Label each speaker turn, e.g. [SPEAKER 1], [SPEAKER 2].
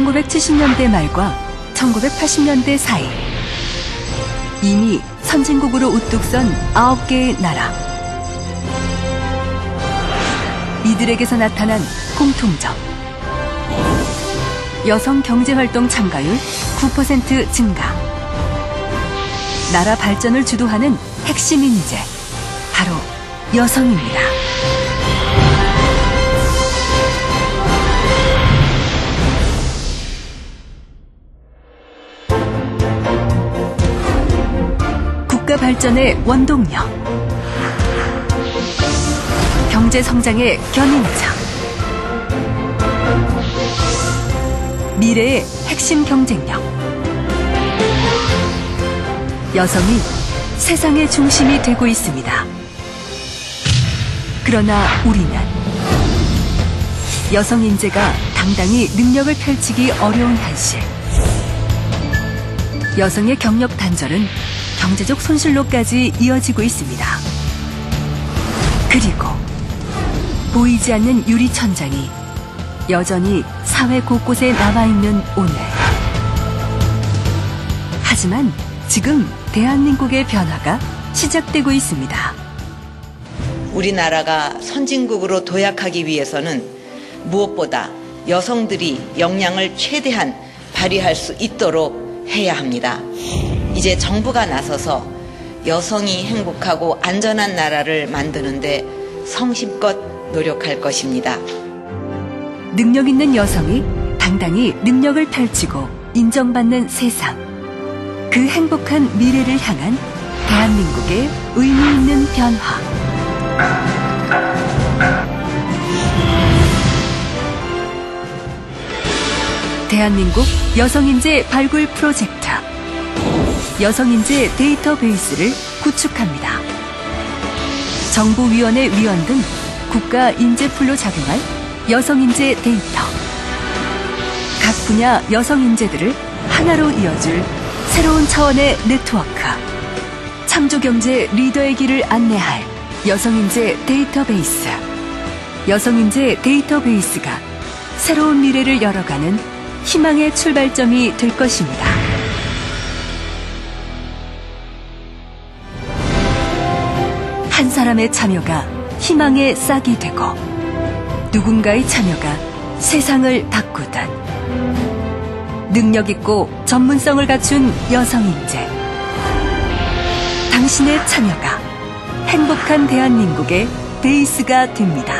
[SPEAKER 1] 1970년대 말과 1980년대 사이. 이미 선진국으로 우뚝 선 9개의 나라. 이들에게서 나타난 공통점. 여성 경제활동 참가율 9% 증가. 나라 발전을 주도하는 핵심 인재 바로 여성입니다. 국가 발전의 원동력 경제 성장의 견인차 미래의 핵심 경쟁력 여성이 세상의 중심이 되고 있습니다. 그러나 우리는 여성 인재가 당당히 능력을 펼치기 어려운 현실. 여성의 경력 단절은 경제적 손실로까지 이어지고 있습니다. 그리고 보이지 않는 유리 천장이 여전히 사회 곳곳에 남아 있는 오늘. 하지만 지금 대한민국의 변화가 시작되고 있습니다.
[SPEAKER 2] 우리나라가 선진국으로 도약하기 위해서는 무엇보다 여성들이 역량을 최대한 발휘할 수 있도록 해야 합니다. 이제 정부가 나서서 여성이 행복하고 안전한 나라를 만드는데 성심껏 노력할 것입니다.
[SPEAKER 1] 능력 있는 여성이 당당히 능력을 펼치고 인정받는 세상. 그 행복한 미래를 향한 대한민국의 의미 있는 변화. 대한민국 여성인재 발굴 프로젝트. 여성인재 데이터베이스를 구축합니다. 정부위원회 위원 등 국가 인재풀로 작용할 여성인재 데이터. 각 분야 여성인재들을 하나로 이어줄 새로운 차원의 네트워크. 창조경제 리더의 길을 안내할 여성인재 데이터베이스. 여성인재 데이터베이스가 새로운 미래를 열어가는 희망의 출발점이 될 것입니다. 한 사람의 참여가 희망의 싹이 되고 누군가의 참여가 세상을 바꾸듯 능력 있고 전문성을 갖춘 여성 인재 당신의 참여가 행복한 대한민국의 베이스가 됩니다.